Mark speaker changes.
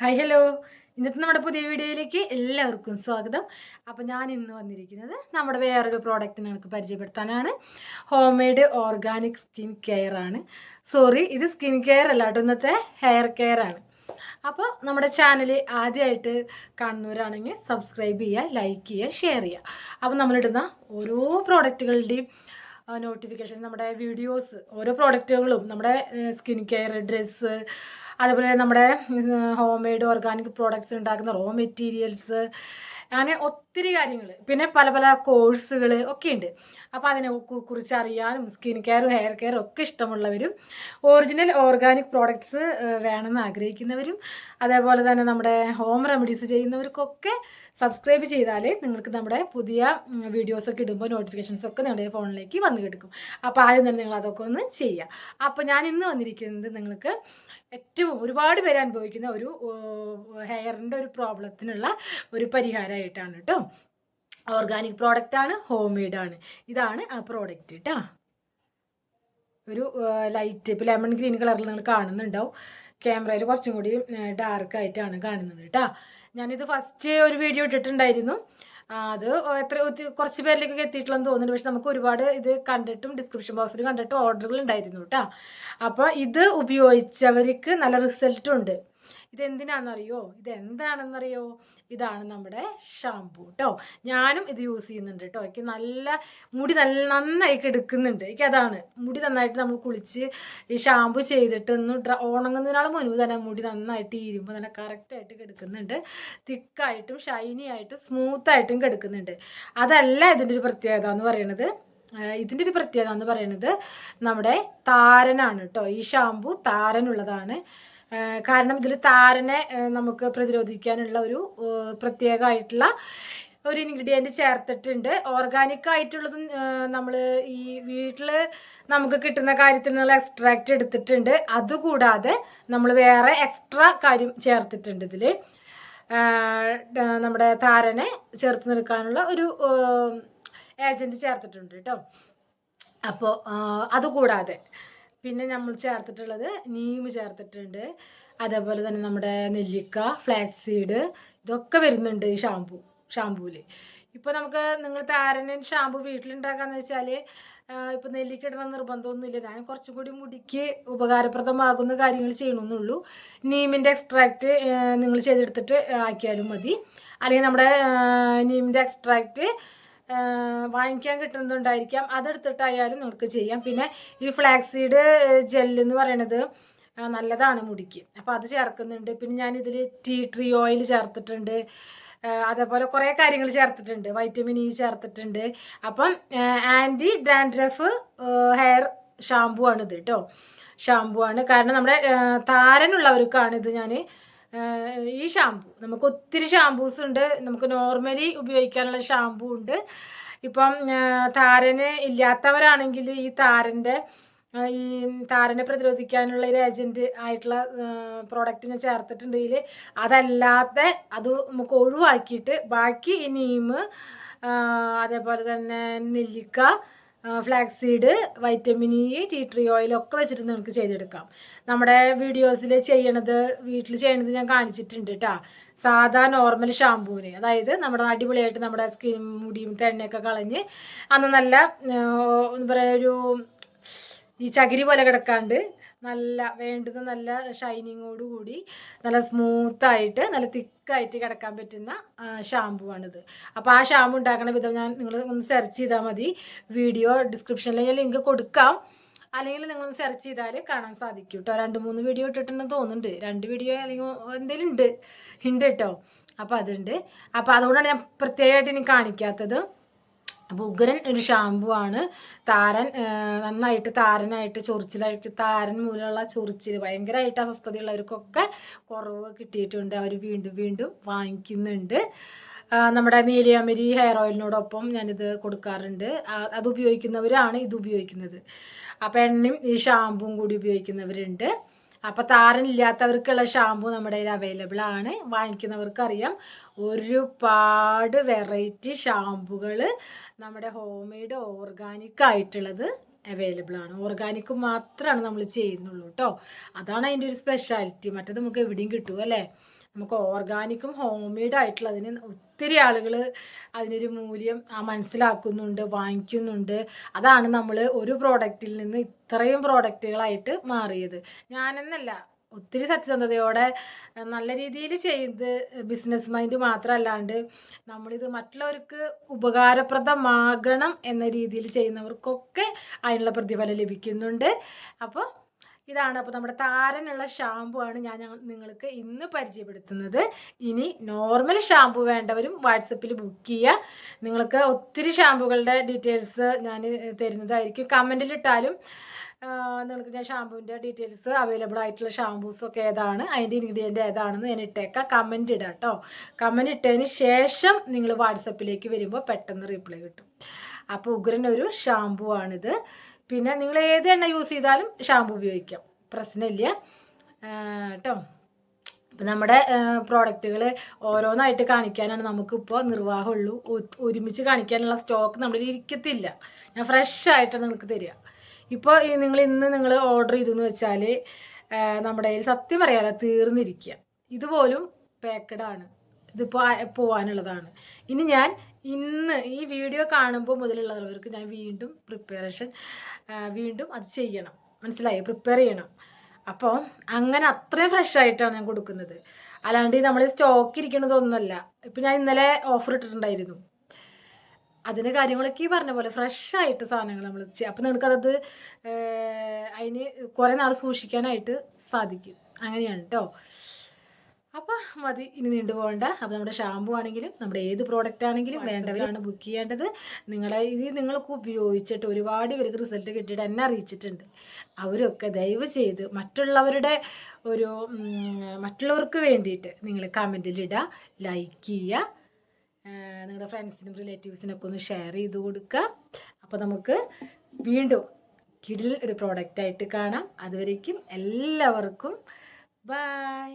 Speaker 1: Hi hello. ഇന്നത്തെ നമ്മുടെ പുതിയ വീഡിയോയിലേക്ക് എല്ലാവർക്കും സ്വാഗതം. അപ്പോൾ ഞാൻ ഇന്ന് വന്നിരിക്കുന്നത് നമ്മുടെ വേറൊരു പ്രോഡക്റ്റ് നിങ്ങൾക്ക് പരിചയപ്പെടുത്താനാണ്. Home made organic skin care ആണ്. സോറി ഇത് സ്കിൻ കെയർ അല്ല കേട്ടോ ഇന്നത്തെ ഹെയർ കെയർ ആണ്. അപ്പോൾ നമ്മുടെ ചാനൽ ആദ്യമായിട്ട് കാണുന്നവരാണെങ്കിൽ സബ്സ്ക്രൈബ് ചെയ്യുക ലൈക്ക് ചെയ്യുക ഷെയർ ചെയ്യുക. അപ്പോൾ നമ്മളിടുന്ന ഓരോ പ്രോഡക്റ്റുകളുടെയും നോട്ടിഫിക്കേഷൻ നമ്മുടെ വീഡിയോസ് ഓരോ പ്രോഡക്റ്റുകളും നമ്മുടെ സ്കിൻ കെയർ ഡ്രസ്സ് അതുപോലെ നമ്മുടെ ഹോം മെയ്ഡ് ഓർഗാനിക് പ്രോഡക്ട്സ് ഉണ്ടാക്കുന്ന റോ മെറ്റീരിയൽസ് അങ്ങനെ ഒത്തിരി കാര്യങ്ങൾ പിന്നെ പല പല കോഴ്സുകൾ ഒക്കെ ഉണ്ട് അപ്പോൾ അതിനെ കുറിച്ച് അറിയാനും സ്കിൻ കെയറും ഹെയർ കെയറും ഒക്കെ ഇഷ്ടമുള്ളവരും ഒറിജിനൽ ഓർഗാനിക് പ്രോഡക്ട്സ് വേണമെന്ന് ആഗ്രഹിക്കുന്നവരും അതേപോലെ തന്നെ നമ്മുടെ ഹോം റെമഡീസ് ചെയ്യുന്നവർക്കൊക്കെ സബ്സ്ക്രൈബ് ചെയ്താൽ നിങ്ങൾക്ക് നമ്മുടെ പുതിയ വീഡിയോസൊക്കെ ഇടുമ്പോൾ നോട്ടിഫിക്കേഷൻസ് ഒക്കെ നിങ്ങളുടെ ഫോണിലേക്ക് വന്ന് കിടക്കും അപ്പോൾ ആദ്യം തന്നെ നിങ്ങൾ അതൊക്കെ ഒന്ന് ചെയ്യുക അപ്പോൾ ഞാൻ ഇന്ന് വന്നിരിക്കുന്നത് നിങ്ങൾക്ക് ഏറ്റവും ഒരുപാട് പേര് അനുഭവിക്കുന്ന ഒരു ഹെയറിന്റെ ഒരു പ്രോബ്ലത്തിനുള്ള ഒരു പരിഹാരമായിട്ടാണ് കേട്ടോ ഓർഗാനിക് പ്രോഡക്റ്റ് ആണ് ഹോം മെയ്ഡ് ആണ്. ഇതാണ് ആ പ്രോഡക്റ്റ് കേട്ടോ ഒരു ലൈറ്റ് ഇപ്പോൾ ലെമൺ ഗ്രീൻ കളറിൽ നിങ്ങൾ കാണുന്നുണ്ടാവും. ക്യാമറയിൽ കുറച്ചും കൂടി ഡാർക്ക് ആയിട്ടാണ് കാണുന്നത് കേട്ടോ ഞാനിത് ഫസ്റ്റ് ഒരു വീഡിയോ ഇട്ടിട്ടുണ്ടായിരുന്നു. അത് എത്ര കുറച്ച് പേരിലേക്കൊക്കെ എത്തിയിട്ടുള്ളതെന്ന് തോന്നുന്നു പക്ഷെ നമുക്ക് ഒരുപാട് ഇത് കണ്ടിട്ടും ഡിസ്ക്രിപ്ഷൻ ബോക്സിൽ കണ്ടിട്ടും ഓർഡറുകൾ ഉണ്ടായിരുന്നു കേട്ടോ അപ്പോൾ ഇത് ഉപയോഗിച്ചവർക്ക് നല്ല റിസൾട്ടും ഉണ്ട്. ഇതെന്തിനാണെന്നറിയോ? ഇത് എന്താണെന്നറിയോ ഇതാണ് നമ്മുടെ ഷാംപൂ കേട്ടോ ഞാനും ഇത് യൂസ് ചെയ്യുന്നുണ്ട് കേട്ടോ എനിക്ക് നല്ല മുടി നല്ല നന്നായി എടുക്കുന്നുണ്ട്. എനിക്ക് അതാണ്. മുടി നന്നായിട്ട് നമ്മൾ കുളിച്ച് ഈ ഷാമ്പു ചെയ്തിട്ട് ഒന്ന് ഡ്ര ഉണങ്ങുന്നതിനാൾ മുൻപ് തന്നെ മുടി നന്നായിട്ട് ഇരുമ്പോൾ നല്ല കറക്റ്റായിട്ട് കിടക്കുന്നുണ്ട് തിക്കായിട്ടും ഷൈനി ആയിട്ടും സ്മൂത്തായിട്ടും കിടക്കുന്നുണ്ട് അതല്ല ഇതിന്റെ ഒരു പ്രത്യേകത എന്ന് പറയുന്നത് ഇതിന്റെ ഒരു പ്രത്യേകത എന്ന് പറയുന്നത് നമ്മുടെ താരനാണ് കേട്ടോ ഈ ഷാമ്പു താരനുള്ളതാണ്. കാരണം ഇതിൽ താരനെ നമുക്ക് പ്രതിരോധിക്കാനുള്ള ഒരു പ്രത്യേകമായിട്ടുള്ള ഒരു ഇൻഗ്രീഡിയന്റ് ചേർത്തിട്ടുണ്ട്. ഓർഗാനിക് ആയിട്ടുള്ളത് നമ്മൾ ഈ വീട്ടിൽ നമുക്ക് കിട്ടുന്ന കാര്യത്തിൽ നിന്നുള്ള എക്സ്ട്രാക്റ്റ് എടുത്തിട്ടുണ്ട്. അതുകൂടാതെ നമ്മൾ വേറെ എക്സ്ട്രാ കാര്യം ചേർത്തിട്ടുണ്ട് ഇതിൽ നമ്മുടെ താരനെ ചേർത്ത് നിൽക്കാനുള്ള ഒരു ഏജന്റ് ചേർത്തിട്ടുണ്ട് കേട്ടോ. അപ്പോൾ അതുകൂടാതെ പിന്നെ നമ്മൾ ചേർത്തിട്ടുള്ളത് നീമ് ചേർത്തിട്ടുണ്ട്. അതേപോലെ തന്നെ നമ്മുടെ നെല്ലിക്ക ഫ്ലാക്സ് സീഡ് ഇതൊക്കെ വരുന്നുണ്ട് ഈ ഷാമ്പു ഷാമ്പൂവിൽ ഇപ്പോൾ നമുക്ക് നിങ്ങൾ താരനൻ ഷാമ്പു വീട്ടിലുണ്ടാക്കാന്ന് വെച്ചാൽ ഇപ്പോൾ നെല്ലിക്ക ഇടണം നിർബന്ധമൊന്നുമില്ല. ഞാൻ കുറച്ചും കൂടി മുടിക്ക് ഉപകാരപ്രദമാകുന്ന കാര്യങ്ങൾ ചെയ്യണമെന്നുള്ളൂ നീമിന്റെ എക്സ്ട്രാക്റ്റ് നിങ്ങൾ ചെയ്തെടുത്തിട്ട് ആക്കിയാലും മതി. അല്ലെങ്കിൽ നമ്മുടെ നീമിന്റെ എക്സ്ട്രാക്റ്റ് വാങ്ങിക്കാൻ കിട്ടുന്നുണ്ടായിരിക്കാം അതെടുത്തിട്ടായാലും നിങ്ങൾക്ക് ചെയ്യാം. പിന്നെ ഈ ഫ്ലാക്സീഡ് ജെല്ലെന്ന് പറയണത് നല്ലതാണ് മുടിക്ക്. അപ്പോൾ അത് ചേർക്കുന്നുണ്ട്. പിന്നെ ഞാൻ ഞാനിതിൽ ടീ ട്രീ ഓയിൽ ചേർത്തിട്ടുണ്ട് അതേപോലെ കുറേ കാര്യങ്ങൾ ചേർത്തിട്ടുണ്ട്. വൈറ്റമിൻ ഇ ചേർത്തിട്ടുണ്ട്. അപ്പം ആന്റി ഡാൻഡ്രഫ് ഹെയർ ഷാമ്പു ആണ് ഇത് കേട്ടോ ഷാമ്പു ആണ്. കാരണം നമ്മുടെ താരനുള്ളവർക്കാണ് ഇത് ഞാൻ ഈ ഷാമ്പു നമുക്ക് ഒത്തിരി ഷാമ്പൂസ് ഉണ്ട്. നമുക്ക് നോർമലി ഉപയോഗിക്കാനുള്ള ഷാമ്പു ഉണ്ട്. ഇപ്പം താരന് ഇല്ലാത്തവരാണെങ്കിൽ ഈ താരന്റെ ഈ താരനെ പ്രതിരോധിക്കാനുള്ള ഒരു ഏജന്റ് ആയിട്ടുള്ള പ്രോഡക്റ്റിനെ ചേർത്തിട്ടുണ്ടെങ്കിൽ അതല്ലാത്ത അത് നമുക്ക് ഒഴിവാക്കിയിട്ട് ബാക്കി ഈ നീം അതേപോലെ തന്നെ നെല്ലിക്ക flax seed vitamin E tea tree oil ഒക്കെ വെച്ചിട്ട് നിങ്ങൾക്ക് ചെയ്തെടുക്കാം. നമ്മുടെ വീഡിയോസിൽ ചെയ്യണത് വീട്ടിൽ ചെയ്യണത് ഞാൻ കാണിച്ചിട്ടുണ്ട് കേട്ടോ സാധാ നോർമൽ ഷാമ്പൂവിന് അതായത് നമ്മുടെ അടിപൊളിയായിട്ട് നമ്മുടെ സ്കിൻ മുടിയും തെണ്ണയൊക്കെ കളഞ്ഞ് അന്ന് നല്ല എന്താ പറയുക ഒരു ഈ ചകിരി പോലെ കിടക്കാണ്ട് നല്ല വേണ്ടുന്ന നല്ല ഷൈനിങ്ങോട് കൂടി നല്ല സ്മൂത്തായിട്ട് നല്ല തിക്കായിട്ട് കിടക്കാൻ പറ്റുന്ന ഷാമ്പു ആണിത് അപ്പോൾ ആ ഷാമ്പു ഉണ്ടാക്കുന്ന വിധം ഞാൻ നിങ്ങൾ ഒന്ന് സെർച്ച് ചെയ്താൽ മതി. വീഡിയോ ഡിസ്ക്രിപ്ഷനിൽ ഞാൻ ലിങ്ക് കൊടുക്കാം. അല്ലെങ്കിൽ നിങ്ങൾ സെർച്ച് ചെയ്താൽ കാണാൻ സാധിക്കും കേട്ടോ രണ്ട് മൂന്ന് വീഡിയോ ഇട്ടിട്ടുണ്ടെന്ന് തോന്നുന്നുണ്ട്. രണ്ട് വീഡിയോ അല്ലെങ്കിൽ എന്തെങ്കിലും ഉണ്ട്. ഉണ്ട് കേട്ടോ അപ്പോൾ അതുണ്ട്. അപ്പോൾ അതുകൊണ്ടാണ് ഞാൻ പ്രത്യേകമായിട്ട് ഇനി കാണിക്കാത്തത്. അപ്പോൾ ഉഗ്രൻ ഒരു ഷാമ്പു ആണ് താരൻ നന്നായിട്ട് താരനായിട്ട് ചൊറിച്ചിലായിട്ട് താരൻ മൂലമുള്ള ചൊറിച്ചിൽ ഭയങ്കരമായിട്ട് അസ്വസ്ഥതയുള്ളവർക്കൊക്കെ കുറവ് കിട്ടിയിട്ടുണ്ട്. അവർ വീണ്ടും വീണ്ടും വാങ്ങിക്കുന്നുണ്ട്. നമ്മുടെ നീലിയാമരി ഹെയർ ഓയിലിനോടൊപ്പം ഞാനിത് കൊടുക്കാറുണ്ട്. അത് ഉപയോഗിക്കുന്നവരാണ് ഇത് ഉപയോഗിക്കുന്നത്. അപ്പോൾ എണ്ണയും ഈ ഷാമ്പുവും കൂടി ഉപയോഗിക്കുന്നവരുണ്ട്. അപ്പോൾ താരനില്ലാത്തവർക്കുള്ള ഷാമ്പു നമ്മുടെ കയ്യിൽ അവൈലബിൾ ആണ്. വാങ്ങിക്കുന്നവർക്കറിയാം. ഒരുപാട് വെറൈറ്റി ഷാമ്പുകൾ നമ്മുടെ ഹോം മെയ്ഡ് ഓർഗാനിക് ആയിട്ടുള്ളത് അവൈലബിൾ ആണ്. ഓർഗാനിക് മാത്രമാണ് നമ്മൾ ചെയ്യുന്നുള്ളൂ കേട്ടോ അതാണ് അതിന്റെ ഒരു സ്പെഷ്യാലിറ്റി മറ്റേത് നമുക്ക് എവിടെയും കിട്ടും അല്ലേ? നമുക്ക് ഓർഗാനിക്കും ഹോംമെയ്ഡ് ആയിട്ടുള്ള അതിന് ഒത്തിരി ആളുകൾ അതിനൊരു മൂല്യം മനസ്സിലാക്കുന്നുണ്ട് വാങ്ങിക്കുന്നുണ്ട്. അതാണ് നമ്മൾ ഒരു പ്രോഡക്റ്റിൽ നിന്ന് ഇത്രയും പ്രോഡക്റ്റുകളായിട്ട് മാറിയത്. ഞാനെന്നല്ല ഒത്തിരി സത്യസന്ധതയോടെ നല്ല രീതിയിൽ ചെയ്ത് ബിസിനസ് മൈൻഡ് മാത്രമല്ലാണ്ട് നമ്മളിത് മറ്റുള്ളവർക്ക് ഉപകാരപ്രദമാകണം എന്ന രീതിയിൽ ചെയ്യുന്നവർക്കൊക്കെ അതിനുള്ള പ്രതിഫലം ലഭിക്കുന്നുണ്ട്. അപ്പോൾ ഇതാണ് അപ്പോൾ നമ്മുടെ താരനുള്ള ഷാമ്പു ആണ് ഞാൻ നിങ്ങൾക്ക് ഇന്ന് പരിചയപ്പെടുത്തുന്നത്. ഇനി നോർമൽ ഷാമ്പു വേണ്ടവരും വാട്സപ്പിൽ ബുക്ക് ചെയ്യുക. നിങ്ങൾക്ക് ഒത്തിരി ഷാമ്പുകളുടെ ഡീറ്റെയിൽസ് ഞാൻ തരുന്നതായിരിക്കും. കമന്റിലിട്ടാലും നിങ്ങൾക്ക് ഞാൻ ഷാമ്പുവിന്റെ ഡീറ്റെയിൽസ് അവൈലബിൾ ആയിട്ടുള്ള ഷാമ്പൂസ് ഒക്കെ ഏതാണ് അതിന്റെ ഇൻഗ്രീഡിയന്റ് ഏതാണെന്ന് ഞാൻ ഇട്ടേക്കാം. കമന്റ് ഇടാം കേട്ടോ കമന്റ് ഇട്ടതിന് ശേഷം നിങ്ങൾ വാട്സപ്പിലേക്ക് വരുമ്പോൾ പെട്ടെന്ന് റിപ്ലൈ കിട്ടും. അപ്പോൾ ഉഗ്രൻ ഒരു ഷാമ്പു ആണിത്. പിന്നെ നിങ്ങൾ ഏത് എണ്ണ യൂസ് ചെയ്താലും ഷാമ്പു ഉപയോഗിക്കാം. പ്രശ്നമില്ല. കേട്ടോ ഇപ്പം നമ്മുടെ പ്രോഡക്റ്റുകൾ ഓരോന്നായിട്ട് കാണിക്കാനാണ് നമുക്കിപ്പോൾ നിർവാഹമുള്ളൂ. ഒരുമിച്ച് കാണിക്കാനുള്ള സ്റ്റോക്ക് നമ്മളിൽ ഇരിക്കത്തില്ല. ഞാൻ ഫ്രഷ് ആയിട്ടാണ് നിങ്ങൾക്ക് തരിക. ഇപ്പോൾ നിങ്ങൾ ഇന്ന് നിങ്ങൾ ഓർഡർ ചെയ്തെന്ന് വെച്ചാൽ നമ്മുടെ കയ്യിൽ സത്യം പറയാലോ തീർന്നിരിക്കുക ഇതുപോലും പാക്കഡാണ് ഇതിപ്പോൾ പോകാനുള്ളതാണ് ഇനി ഞാൻ ഇന്ന് ഈ വീഡിയോ കാണുമ്പോൾ മുതലുള്ളവർക്ക് ഞാൻ വീണ്ടും പ്രിപ്പറേഷൻ വീണ്ടും അത് ചെയ്യണം. മനസ്സിലായി? പ്രിപ്പയർ ചെയ്യണം. അപ്പോൾ അങ്ങനെ അത്രയും ഫ്രഷ് ആയിട്ടാണ് ഞാൻ കൊടുക്കുന്നത്. അല്ലാണ്ട് നമ്മൾ സ്റ്റോക്ക് ഇരിക്കണതൊന്നുമല്ല. ഇപ്പം ഞാൻ ഇന്നലെ ഓഫർ ഇട്ടിട്ടുണ്ടായിരുന്നു. അതിന്റെ കാര്യങ്ങളൊക്കെ ഈ പറഞ്ഞ പോലെ ഫ്രഷായിട്ട് സാധനങ്ങൾ നമ്മൾ അപ്പം നിങ്ങൾക്കത് അതിന് കുറേ നാൾ സൂക്ഷിക്കാനായിട്ട് സാധിക്കും. അങ്ങനെയാണ് കേട്ടോ അപ്പോൾ മതി ഇനി നീണ്ടു പോകണ്ട. അപ്പോൾ നമ്മുടെ ഷാമ്പു ആണെങ്കിലും നമ്മുടെ ഏത് പ്രോഡക്റ്റ് ആണെങ്കിലും വേണ്ടവരാണ് ബുക്ക് ചെയ്യേണ്ടത്. നിങ്ങളെ ഇത് നിങ്ങൾക്ക് ഉപയോഗിച്ചിട്ട് ഒരുപാട് പേർക്ക് റിസൾട്ട് കിട്ടിയിട്ട് എന്നെ അറിയിച്ചിട്ടുണ്ട്. അവരൊക്കെ ദയവ് ചെയ്ത് മറ്റുള്ളവരുടെ ഒരു മറ്റുള്ളവർക്ക് വേണ്ടിയിട്ട് നിങ്ങൾ കമന്റിലിടുക ലൈക്ക് ചെയ്യുക. നിങ്ങളുടെ ഫ്രണ്ട്സിനും റിലേറ്റീവ്സിനൊക്കെ ഒന്ന് ഷെയർ ചെയ്ത് കൊടുക്കുക അപ്പോൾ നമുക്ക് വീണ്ടും കിടിൽ ഒരു പ്രോഡക്റ്റായിട്ട് കാണാം. അതുവരേക്കും എല്ലാവർക്കും ബൈ